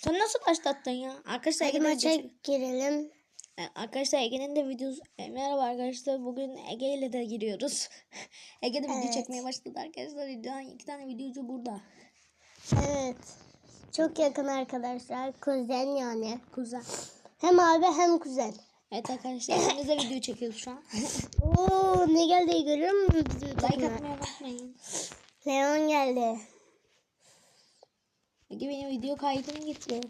Sen nasıl başlattın ya? Arkadaşlar Hadi Ege'nin maça de, girelim. arkadaşlar Ege'nin de videosu e, merhaba arkadaşlar bugün Ege ile de giriyoruz. Ege de video Evet. çekmeye başladı arkadaşlar. Videodan iki tane videocu burada. Evet. Çok yakın arkadaşlar. Kuzen yani. Kuzen. Hem abi hem kuzen. Evet arkadaşlar ikimiz de video çekiyoruz şu an. Oo ne geldi görüyor musun? Like atmayı unutmayın. Leon geldi. Ege benim video kaydım gitti.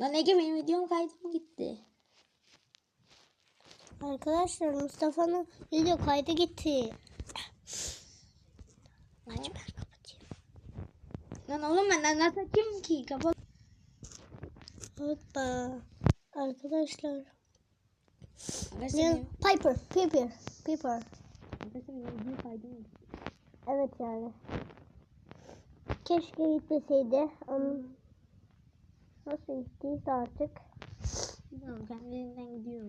Lan Ege benim videom kaydım gitti. Arkadaşlar Mustafa'nın video kaydı gitti. Aç ben kapatayım. Lan oğlum ben nasıl açayım ki? Kapat. Hoppa. Arkadaşlar. Arkadaşlar Piper. Piper. Piper. arkadaşlar benim video kaydım gitti. Evet yani. Keşke gitmeseydi. Nasıl gittiyse artık. Bilmiyorum kendiliğinden gidiyor.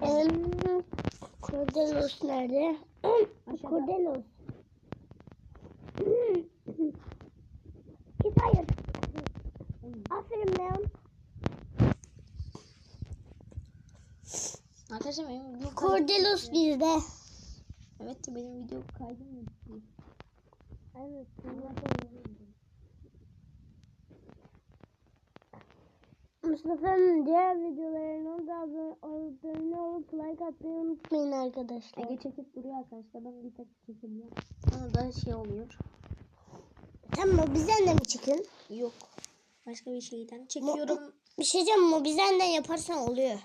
Em, Cordelos nerede? Cordelos. Git hayır. Aferin Leon. Arkadaşlar benim video Cordelos bizde. Evet benim video kaydım. Evet. Mustafa'nın diğer videolarına da abone olup like atmayı unutmayın arkadaşlar. Ege çekip duruyor arkadaşlar. Ben bir tek çekebiliyorum. Ona da şey oluyor. Tamam bizden de mi çıkın? Yok. Başka bir şeyden çekiyorum. Bir şey diyeceğim de yaparsan oluyor.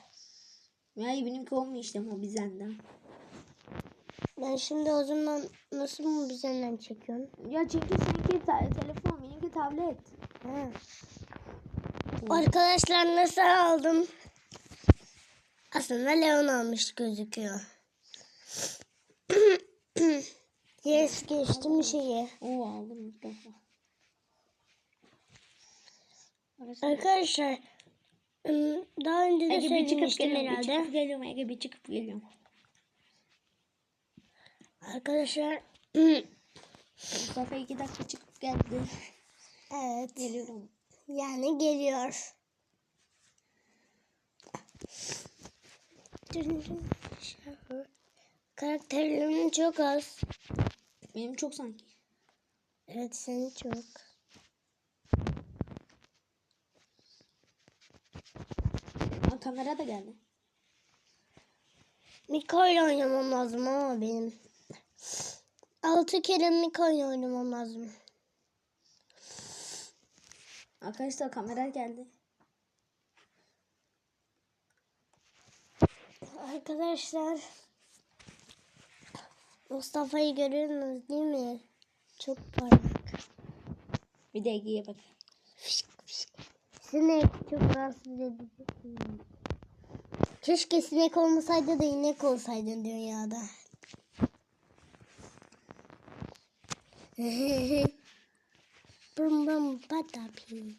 Ya benimki olmuyor işte Mobizen'den. Ben şimdi o zaman nasıl mı bizden çekiyorum? Ya çünkü seninki ta- telefon, benimki tablet. Ha. Arkadaşlar nasıl aldım? Aslında Leon almış gözüküyor. yes geçtim şeyi. Oo aldım Mustafa. Arkadaşlar, daha önce de Ege bir çıkıp söylemiştim geliyorum. Bir herhalde. çıkıp geliyorum. Ege bir çıkıp geliyorum. Arkadaşlar Mustafa iki dakika çıkıp geldi. evet Geliyorum. yani geliyor. Karakterlerim çok az. Benim çok sanki. Evet senin çok. Aa, kamera da geldi. Miko ile oynamam lazım ama benim. Altı kere Miko ile oynamam lazım. Arkadaşlar kamera geldi. Arkadaşlar Mustafa'yı görüyorsunuz değil mi? Çok parlak. Bir de Ege'ye bak. Sinek çok rahatsız edici. Keşke sinek olmasaydı da inek olsaydı dünyada. 嘿嘿嘿，蹦蹦蹦达皮